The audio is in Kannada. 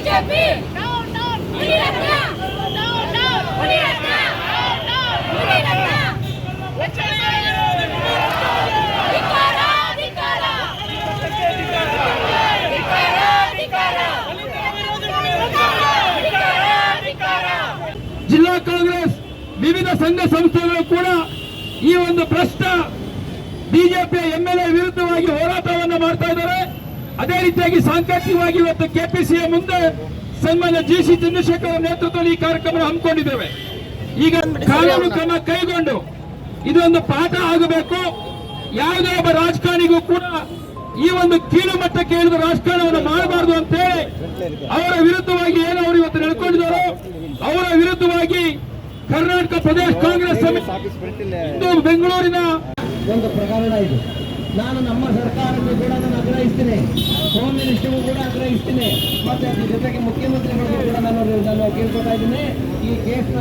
ಬಿಜೆಪಿ ಡೌನ್ ಧಿಕ್ಕಾರ ಧಿಕ್ಕಾರ ಧಿಕ್ಕಾರ ಜಿಲ್ಲಾ ಕಾಂಗ್ರೆಸ್ ವಿವಿಧ ಸಂಘ ಸಂಸ್ಥೆಗಳು ಕೂಡ ಈ ಒಂದು ಭ್ರಷ್ಟ ಬಿಜೆಪಿಯ ಎಂಎಲ್ಎ ವಿರುದ್ಧವಾಗಿ ಹೋರಾಟ ಅದೇ ರೀತಿಯಾಗಿ ಸಾಂಕೇತಿಕವಾಗಿ ಇವತ್ತು ಕೆಪಿಸಿಯ ಮುಂದೆ ಸನ್ಮಾನ್ಯ ಜಿ ಸಿ ಚಂದ್ರಶೇಖರ್ ನೇತೃತ್ವದಲ್ಲಿ ಈ ಕಾರ್ಯಕ್ರಮ ಹಮ್ಮಿಕೊಂಡಿದ್ದೇವೆ. ಈಗ ಕಾನೂನು ಕ್ರಮ ಕೈಗೊಂಡು ಇದೊಂದು ಪಾಠ ಆಗಬೇಕು. ಯಾವುದೇ ಒಬ್ಬ ರಾಜಕಾರಣಿಗೂ ಕೂಡ ಈ ಒಂದು ಕೀಳು ಮಟ್ಟಕ್ಕೆ ಇಳಿದು ರಾಜಕಾರಣವನ್ನು ಮಾಡಬಾರದು ಅಂತ ಹೇಳಿ ಅವರ ವಿರುದ್ಧವಾಗಿ ಏನು ಅವರು ಇವತ್ತು ನಡ್ಕೊಂಡಿದ್ದಾರೋ, ಅವರ ವಿರುದ್ಧವಾಗಿ ಕರ್ನಾಟಕ ಪ್ರದೇಶ ಕಾಂಗ್ರೆಸ್ ಸಮಿತಿ ಬೆಂಗಳೂರಿನ ಒಂದು ಪ್ರಕರಣ ಇದು. ನಾನು ನಮ್ಮ ನಾನು ಆಗ್ರಹಿಸ್ತೀನಿ ಹೋಮ್ ಮಿನಿಸ್ಟರ್ಗೂ ಕೂಡ ಆಗ್ರಹಿಸ್ತೀನಿ. ಮತ್ತೆ ಅದ್ರ ಜೊತೆಗೆ ಮುಖ್ಯಮಂತ್ರಿಗಳು ಕೂಡ ನಾನು ನಾನು ಕೇಳ್ಕೊತಾ ಇದ್ದೀನಿ. ಈ ಕೇಸ್ನ